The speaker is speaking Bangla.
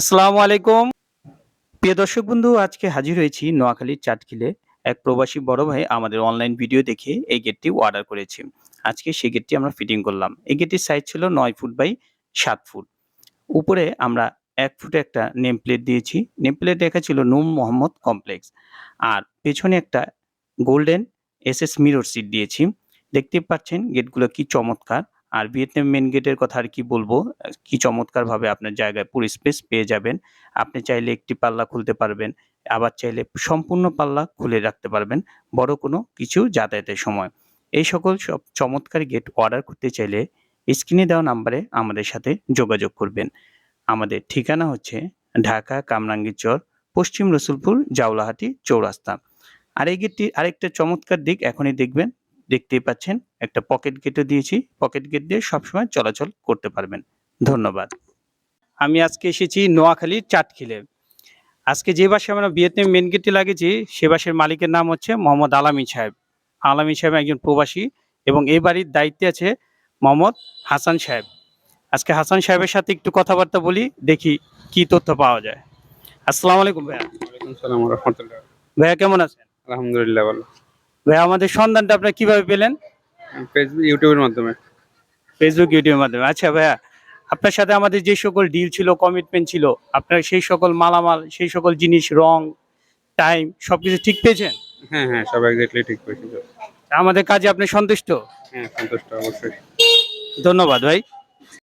আসসালামু আলাইকুম। প্রিয় দর্শক বন্ধু, আজকে হাজির হয়েছি নোয়াখালীর চাটখিলে। এক প্রবাসী বড় ভাই আমাদের অনলাইন ভিডিও দেখে এই গেটটি অর্ডার করেছে। আজকে সেই গেটটি আমরা ফিটিং করলাম। এই গেটটির সাইজ ছিল নয় ফুট বাই সাত ফুট। উপরে আমরা এক ফুটে একটা নেম প্লেট দিয়েছি। নেম প্লেট লেখা ছিল নূর মোহাম্মদ কমপ্লেক্স আর পেছনে একটা golden S S mirror sheet দিয়েছি। দেখতে পাচ্ছেন গেটগুলো কি চমৎকার। আর ভিয়েতনাম মেন গেটের কথা আর কি বলব, কি চমৎকার ভাবে আপনার জায়গায় পুরো স্পেস পেয়ে যাবেন। আপনি চাইলে একটি পাল্লা খুলতে পারবেন, আবার চাইলে সম্পূর্ণ পাল্লা খুলে রাখতে পারবেন, বড় কোনো কিছু যাতায়াতের সময়। এই সকল সব চমৎকার গেট অর্ডার করতে চাইলে স্ক্রিনে দেওয়া নাম্বারে আমাদের সাথে যোগাযোগ করবেন। আমাদের ঠিকানা হচ্ছে ঢাকা কামরাঙ্গীরচর পশ্চিম রসুলপুর, জাউলাহাটি, চৌরাস্তা। আর এই গেটটি আরেকটা চমৎকার দিক এখনই দেখবেন দেখতেই পাচ্ছেন একটা পকেট গেটও দিয়েছি। পকেট গেট দিয়ে সবসময় চলাচল করতে পারবেন। ধন্যবাদ। আমি আজকে এসেছি নোয়াখালীর চাটখিলে। আজকে যে বাসে আমরা ভিয়েতনাম মেন গেটটি লাগিয়েছি সে বাসের মালিকের নাম হচ্ছে মোহাম্মদ আলামী সাহেব। আলামী সাহেব একজন প্রবাসী এবং এই বাড়ির দায়িত্বে আছে মোহাম্মদ হাসান সাহেব। আজকে হাসান সাহেবের সাথে একটু কথাবার্তা বলি দেখি কি তথ্য পাওয়া যায়। আসসালামু আলাইকুম ভাইয়া। ভাইয়া কেমন আছেন? আলহামদুলিল্লাহ ভালো। ভাইয়া আমাদের সন্ধানটা আপনার কীভাবে পেলেন? ফেসবুক ইউটিউবের মাধ্যমে। ফেসবুক ইউটিউবের মাধ্যমে। আচ্ছা ভাইয়া আপনার সাথে আমাদের যে সকল ডিল ছিল কমিটমেন্ট ছিল আপনার সেই সকল মালামাল সেই সকল জিনিস রং টাইম সবকিছু ঠিক পেয়েছেন? হ্যাঁ হ্যাঁ সব এক্স্যাক্টলি ঠিক পেয়েছি আমাদের কাজে আপনি সন্তুষ্ট? হ্যাঁ সন্তুষ্ট অবশ্যই। ধন্যবাদ ভাই।